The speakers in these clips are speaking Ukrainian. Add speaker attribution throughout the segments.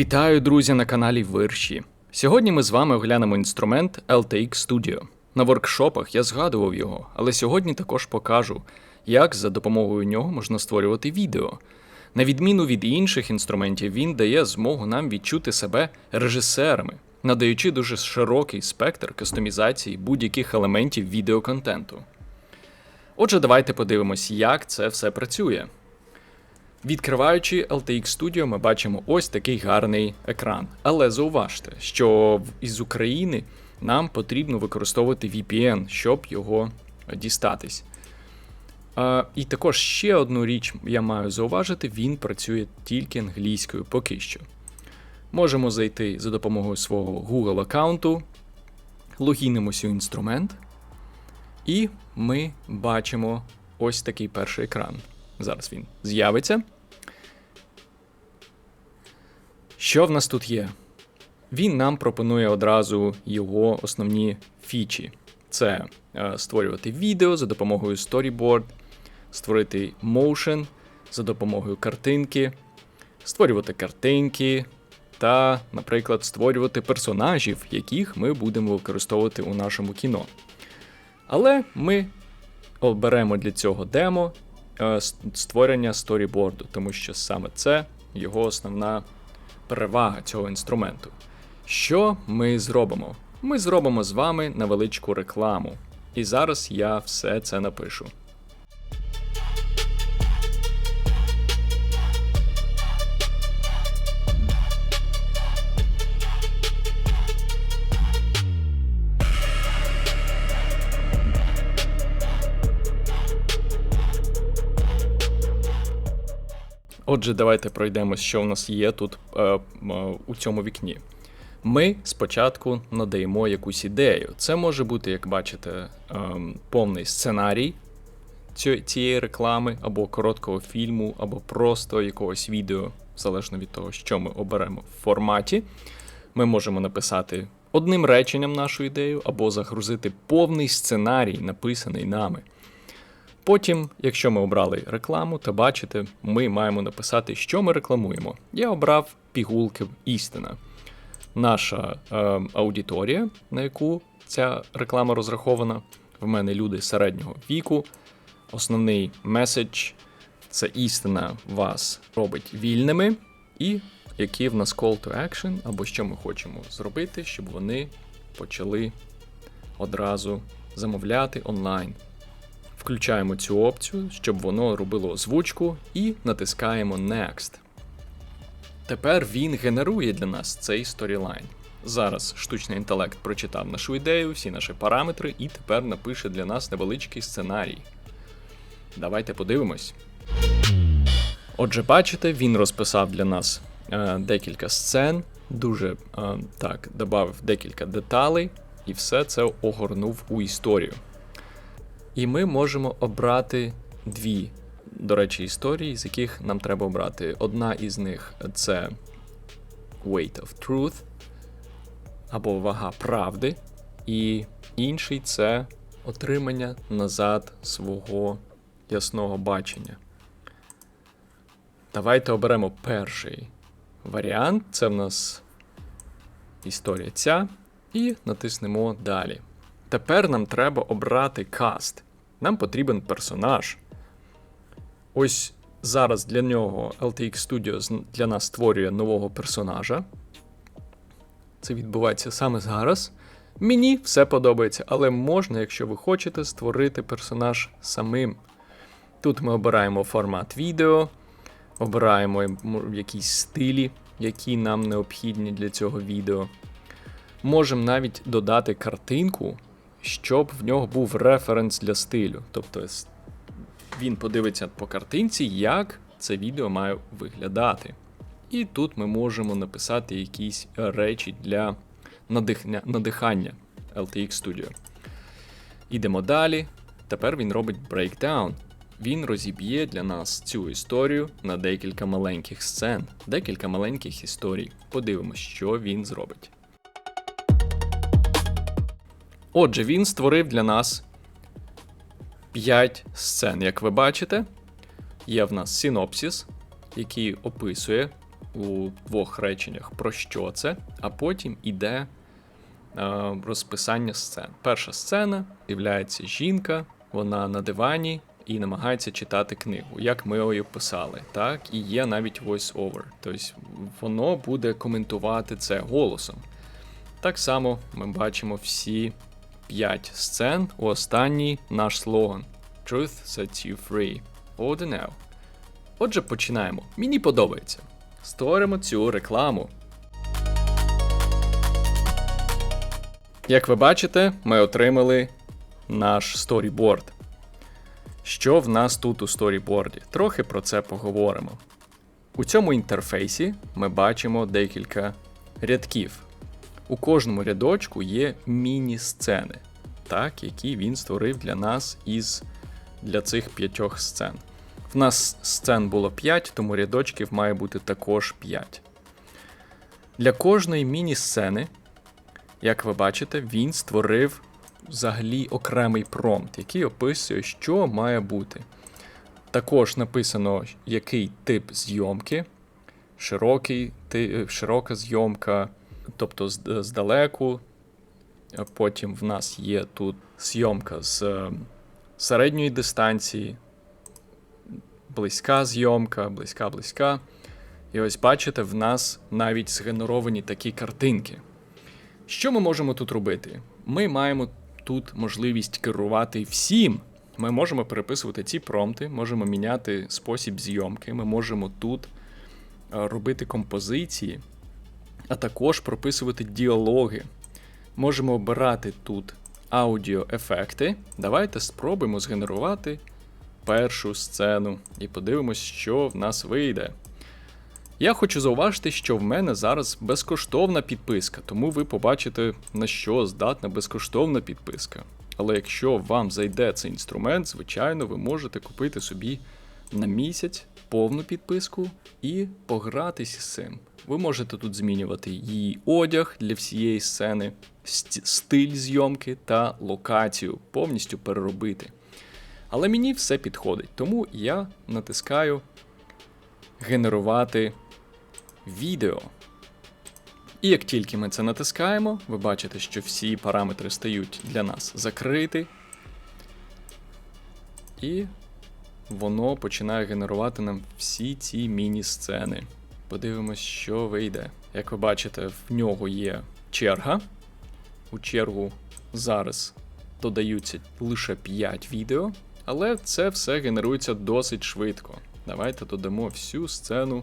Speaker 1: Вітаю, друзі, на каналі Вирші. Сьогодні ми з вами оглянемо інструмент LTX Studio. На воркшопах я згадував його, але сьогодні також покажу, як за допомогою нього можна створювати відео. На відміну від інших інструментів, він дає змогу нам відчути себе режисерами, надаючи дуже широкий спектр кастомізації будь-яких елементів відеоконтенту. Отже, давайте подивимось, як це все працює. Відкриваючи LTX Studio, ми бачимо ось такий гарний екран. Але зауважте, що із України нам потрібно використовувати VPN, щоб його дістатись. А, і також ще одну річ я маю зауважити: він працює тільки англійською поки що. Можемо зайти за допомогою свого Google аккаунту, логінимося у інструмент, і ми бачимо ось такий перший екран. Зараз він з'явиться. Що в нас тут є? Він нам пропонує одразу його основні фічі: це е, створювати відео за допомогою Storyboard, створити motion за допомогою картинки, створювати картинки та, наприклад, створювати персонажів, яких ми будемо використовувати у нашому кіно. Але ми оберемо для цього демо створення сторіборду, тому що саме це його основна перевага цього інструменту. Що ми зробимо? Ми зробимо з вами невеличку рекламу. І зараз я все це напишу. Отже, давайте пройдемось, що в нас є тут е, м, у цьому вікні. Ми спочатку надаємо якусь ідею. Це може бути, як бачите, ем, повний сценарій цієї реклами, або короткого фільму, або просто якогось відео, залежно від того, що ми оберемо в форматі. Ми можемо написати одним реченням нашу ідею, або загрузити повний сценарій, написаний нами. Потім, якщо ми обрали рекламу, то бачите, ми маємо написати, що ми рекламуємо. Я обрав пігулки істина. Наша е, аудиторія, на яку ця реклама розрахована. В мене люди середнього віку. Основний меседж це істина вас робить вільними, і які в нас call to action, або що ми хочемо зробити, щоб вони почали одразу замовляти онлайн. Включаємо цю опцію, щоб воно робило озвучку, і натискаємо Next. Тепер він генерує для нас цей сторілайн. Зараз штучний інтелект прочитав нашу ідею, всі наші параметри, і тепер напише для нас невеличкий сценарій. Давайте подивимось. Отже, бачите, він розписав для нас е, декілька сцен, дуже е, так, додав декілька деталей, і все це огорнув у історію. І ми можемо обрати дві, до речі, історії, з яких нам треба обрати. Одна із них це Weight of Truth або Вага правди, і інший це отримання назад свого ясного бачення. Давайте оберемо перший варіант. Це в нас історія ця. І натиснемо далі. Тепер нам треба обрати каст. Нам потрібен персонаж. Ось зараз для нього LTX Studio для нас створює нового персонажа. Це відбувається саме зараз. Мені все подобається, але можна, якщо ви хочете, створити персонаж самим. Тут ми обираємо формат відео, обираємо якісь стилі, які нам необхідні для цього відео. Можемо навіть додати картинку, щоб в нього був референс для стилю. Тобто він подивиться по картинці, як це відео має виглядати. І тут ми можемо написати якісь речі для надихня, надихання LTX Studio. Ідемо далі. Тепер він робить breakdown. Він розіб'є для нас цю історію на декілька маленьких сцен, декілька маленьких історій. Подивимось, що він зробить. Отже, він створив для нас 5 сцен. Як ви бачите, є в нас синопсис, який описує у двох реченнях, про що це, а потім іде е, розписання сцен. Перша сцена з'являється жінка, вона на дивані і намагається читати книгу, як ми її писали. Так, і є навіть voice-over. Тобто воно буде коментувати це голосом. Так само ми бачимо всі п'ять сцен у останній наш слоган Truth sets you free. Now. Отже, починаємо. Мені подобається. Створимо цю рекламу. Як ви бачите, ми отримали наш сторіборд. Що в нас тут у сторіборді? Трохи про це поговоримо. У цьому інтерфейсі ми бачимо декілька рядків. У кожному рядочку є міні-сцени, так, які він створив для нас із для цих п'ятьох сцен. В нас сцен було 5, тому рядочків має бути також 5. Для кожної міні-сцени, як ви бачите, він створив взагалі окремий промпт, який описує, що має бути. Також написано, який тип зйомки, широкий, широка зйомка, тобто здалеку. Потім в нас є тут зйомка з е, середньої дистанції, близька зйомка, близька, близька. І ось бачите, в нас навіть згенеровані такі картинки. Що ми можемо тут робити? Ми маємо тут можливість керувати всім. Ми можемо переписувати ці промпти, можемо міняти спосіб зйомки, ми можемо тут е, робити композиції, а також прописувати діалоги. Можемо обирати тут аудіоефекти. Давайте спробуємо згенерувати першу сцену і подивимось, що в нас вийде. Я хочу зауважити, що в мене зараз безкоштовна підписка, тому ви побачите, на що здатна безкоштовна підписка. Але якщо вам зайде цей інструмент, звичайно, ви можете купити собі на місяць повну підписку і погратися з цим. Ви можете тут змінювати її одяг для всієї сцени, ст- стиль зйомки та локацію, повністю переробити. Але мені все підходить, тому я натискаю генерувати відео. І як тільки ми це натискаємо, ви бачите, що всі параметри стають для нас закриті. І воно починає генерувати нам всі ці міні-сцени. Подивимось, що вийде. Як ви бачите, в нього є черга. У чергу зараз додаються лише 5 відео, але це все генерується досить швидко. Давайте додамо всю сцену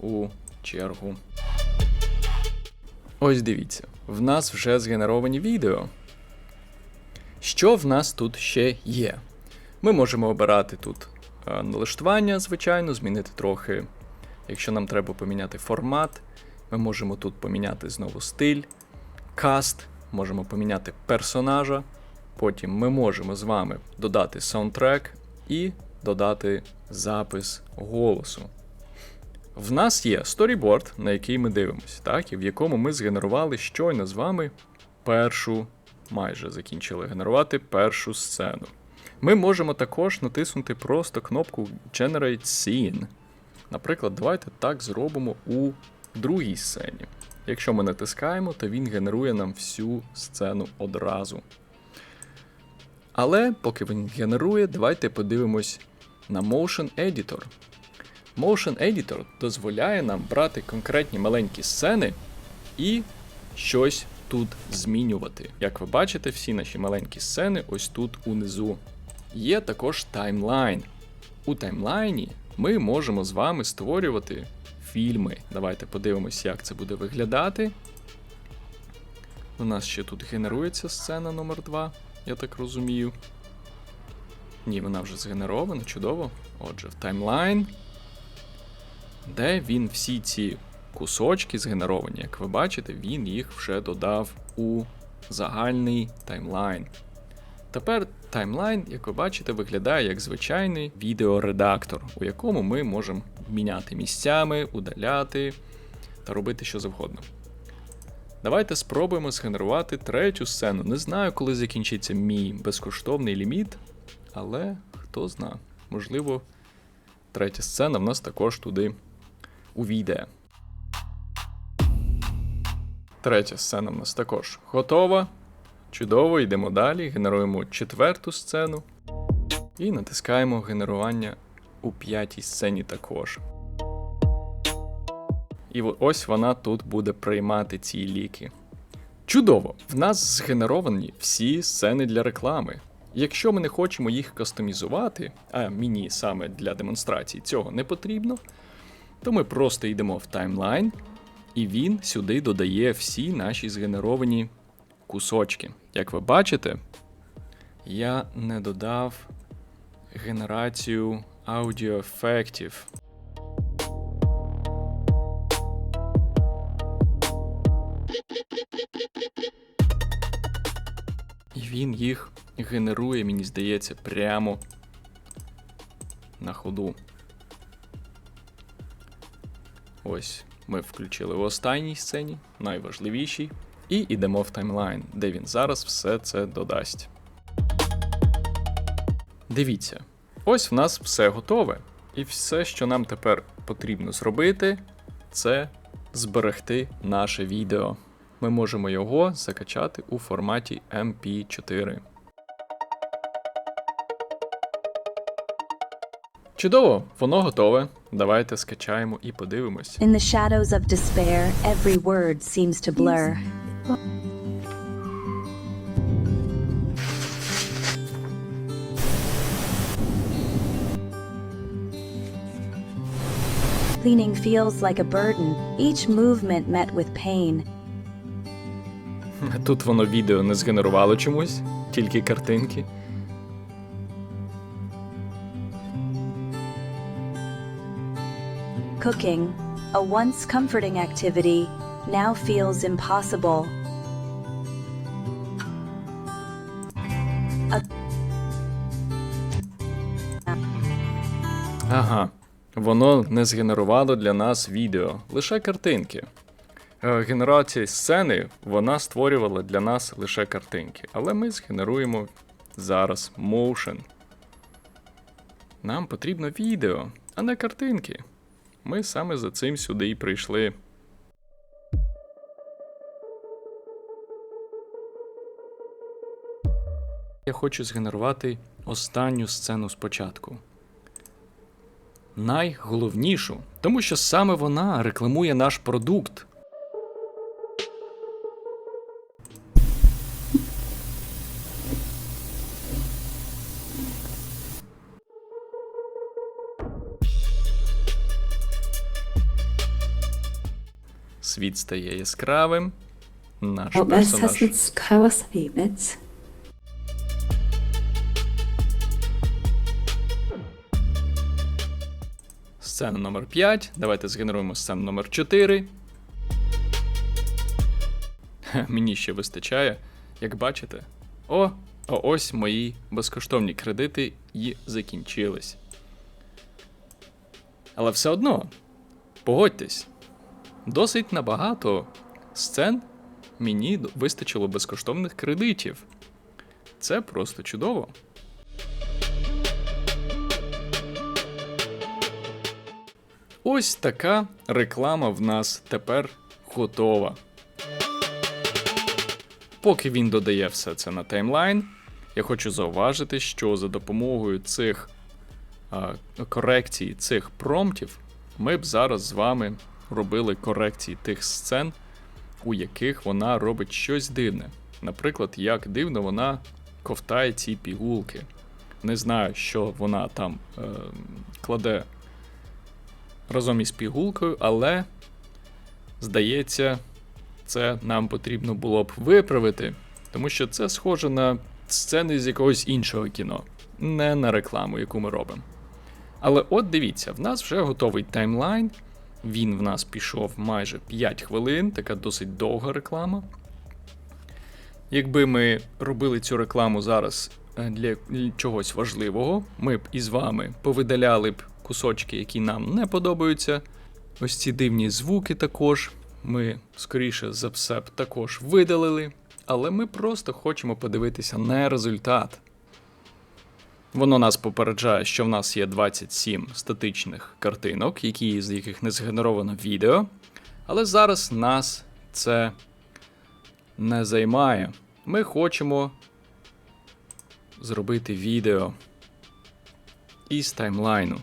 Speaker 1: у чергу. Ось дивіться, в нас вже згенеровані відео. Що в нас тут ще є? Ми можемо обирати тут е, налаштування, звичайно, змінити трохи. Якщо нам треба поміняти формат, ми можемо тут поміняти знову стиль, каст, можемо поміняти персонажа. Потім ми можемо з вами додати саундтрек і додати запис голосу. В нас є сторіборд, на який ми дивимося, так, і в якому ми згенерували щойно з вами першу, майже закінчили генерувати першу сцену. Ми можемо також натиснути просто кнопку Generate Scene. Наприклад, давайте так зробимо у другій сцені. Якщо ми натискаємо, то він генерує нам всю сцену одразу. Але поки він генерує, давайте подивимось на Motion Editor. Motion Editor дозволяє нам брати конкретні маленькі сцени і щось тут змінювати. Як ви бачите, всі наші маленькі сцени ось тут унизу. Є також таймлайн. У таймлайні ми можемо з вами створювати фільми. Давайте подивимось, як це буде виглядати. У нас ще тут генерується сцена номер 2 я так розумію. Ні, вона вже згенерована, чудово. Отже, в таймлайн, де він всі ці кусочки згенеровані, як ви бачите, він їх вже додав у загальний таймлайн. Тепер таймлайн, як ви бачите, виглядає як звичайний відеоредактор, у якому ми можемо міняти місцями, удаляти та робити що завгодно. Давайте спробуємо згенерувати третю сцену. Не знаю, коли закінчиться мій безкоштовний ліміт, але хто зна, можливо, третя сцена в нас також туди увійде. Третя сцена в нас також готова. Чудово, йдемо далі. Генеруємо четверту сцену. І натискаємо генерування у п'ятій сцені також. І ось вона тут буде приймати ці ліки. Чудово! В нас згенеровані всі сцени для реклами. Якщо ми не хочемо їх кастомізувати, а мені саме для демонстрації цього не потрібно, то ми просто йдемо в таймлайн, і він сюди додає всі наші згенеровані кусочки. Як ви бачите, я не додав генерацію аудіоефектів. І він їх генерує, мені здається, прямо на ходу. Ось ми включили в останній сцені, найважливішій, і йдемо в таймлайн, де він зараз все це додасть. Дивіться, ось в нас все готове. І все, що нам тепер потрібно зробити, це зберегти наше відео. Ми можемо його закачати у форматі MP4. Чудово, воно готове. Давайте скачаємо і подивимось.
Speaker 2: In the shadows of despair, every word seems to blur. Cleaning feels like a burden, each movement met with pain.
Speaker 1: Тут воно відео не згенерувало чомусь, тільки картинки.
Speaker 2: Cooking, a once comforting activity, now feels impossible.
Speaker 1: Ага, воно не згенерувало для нас відео, лише картинки. Е, Генерація сцени вона створювала для нас лише картинки, але ми згенеруємо зараз motion. Нам потрібно відео, а не картинки. Ми саме за цим сюди і прийшли. Я хочу згенерувати останню сцену спочатку. Найголовнішу, тому що саме вона рекламує наш продукт. Світ стає яскравим. Наш персонаж. Сцена номер 5. Давайте згенеруємо сцену номер 4. Мені ще вистачає, як бачите. О, а ось мої безкоштовні кредити і закінчились. Але все одно, погодьтесь, досить набагато сцен мені вистачило безкоштовних кредитів. Це просто чудово. Ось така реклама в нас тепер готова. Поки він додає все це на таймлайн, я хочу зауважити, що за допомогою цих а, корекцій цих промптів ми б зараз з вами робили корекції тих сцен, у яких вона робить щось дивне. Наприклад, як дивно вона ковтає ці пігулки. Не знаю, що вона там е, кладе разом із пігулкою, але здається, це нам потрібно було б виправити, тому що це схоже на сцени з якогось іншого кіно, не на рекламу, яку ми робимо. Але от дивіться, в нас вже готовий таймлайн. Він в нас пішов майже 5 хвилин, така досить довга реклама. Якби ми робили цю рекламу зараз е, для чогось важливого, ми б із вами повидаляли б кусочки, які нам не подобаються. Ось ці дивні звуки також. Ми, скоріше за все, б також видалили. Але ми просто хочемо подивитися на результат. Воно нас попереджає, що в нас є 27 статичних картинок, які з яких не згенеровано відео. Але зараз нас це не займає. Ми хочемо зробити відео із таймлайну.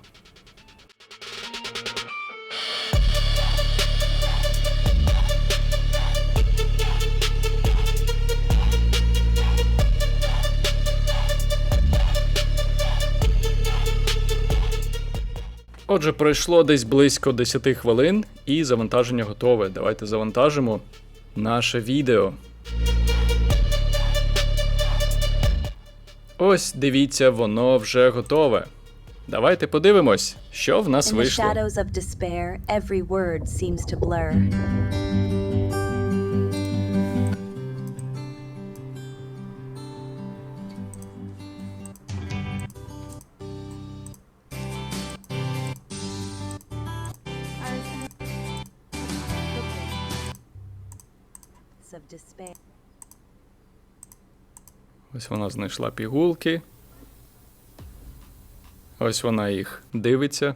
Speaker 1: Отже, пройшло десь близько 10 хвилин, і завантаження готове. Давайте завантажимо наше відео. Ось дивіться, воно вже готове. Давайте подивимось, що в нас вийшло. Ось вона знайшла пігулки. Ось вона їх дивиться.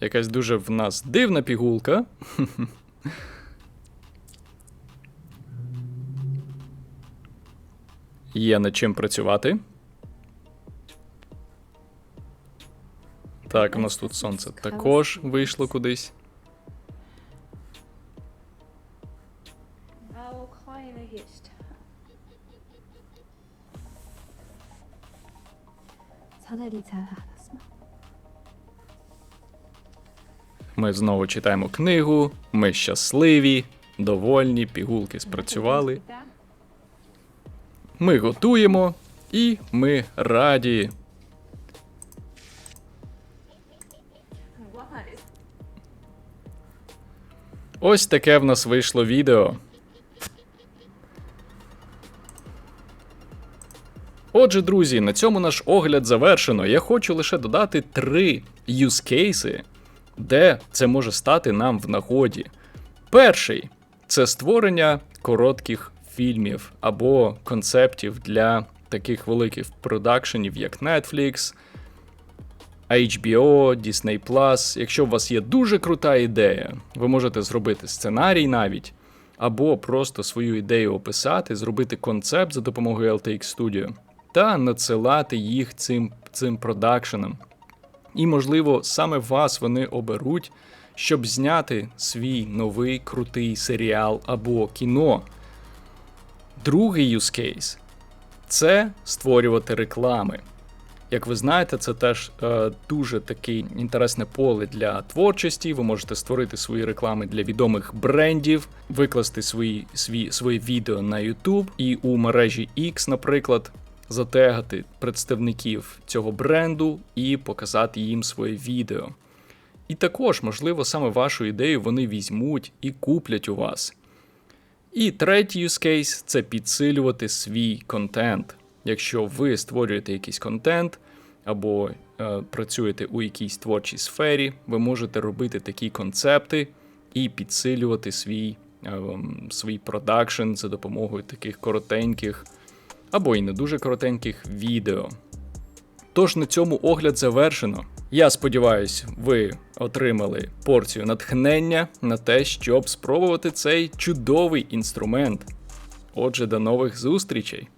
Speaker 1: Якась дуже в нас дивна пігулка. Є над чим працювати. Так, у нас тут сонце також вийшло кудись.
Speaker 3: fajnych jest. Sadelica.
Speaker 1: Ми знову читаємо книгу. Ми щасливі, довольні, пігулки спрацювали. Ми готуємо і ми раді. Ось таке в нас вийшло відео. Отже, друзі, на цьому наш огляд завершено. Я хочу лише додати три юзкейси, де це може стати нам в нагоді. Перший це створення коротких фільмів або концептів для таких великих продакшенів, як Netflix, HBO, Disney+. Якщо у вас є дуже крута ідея, ви можете зробити сценарій навіть, або просто свою ідею описати, зробити концепт за допомогою LTX Studio та надсилати їх цим, цим продакшенам. І, можливо, саме вас вони оберуть, щоб зняти свій новий крутий серіал або кіно. Другий use case – це створювати реклами. Як ви знаєте, це теж е, дуже таке інтересне поле для творчості. Ви можете створити свої реклами для відомих брендів, викласти свої, свої, свої відео на YouTube і у мережі X, наприклад, затегати представників цього бренду і показати їм своє відео. І також, можливо, саме вашу ідею вони візьмуть і куплять у вас. І третій use case – це підсилювати свій контент. Якщо ви створюєте якийсь контент або е, працюєте у якійсь творчій сфері, ви можете робити такі концепти і підсилювати свій, е, свій продакшн за допомогою таких коротеньких або й не дуже коротеньких відео. Тож на цьому огляд завершено. Я сподіваюся, ви отримали порцію натхнення на те, щоб спробувати цей чудовий інструмент. Отже, до нових зустрічей!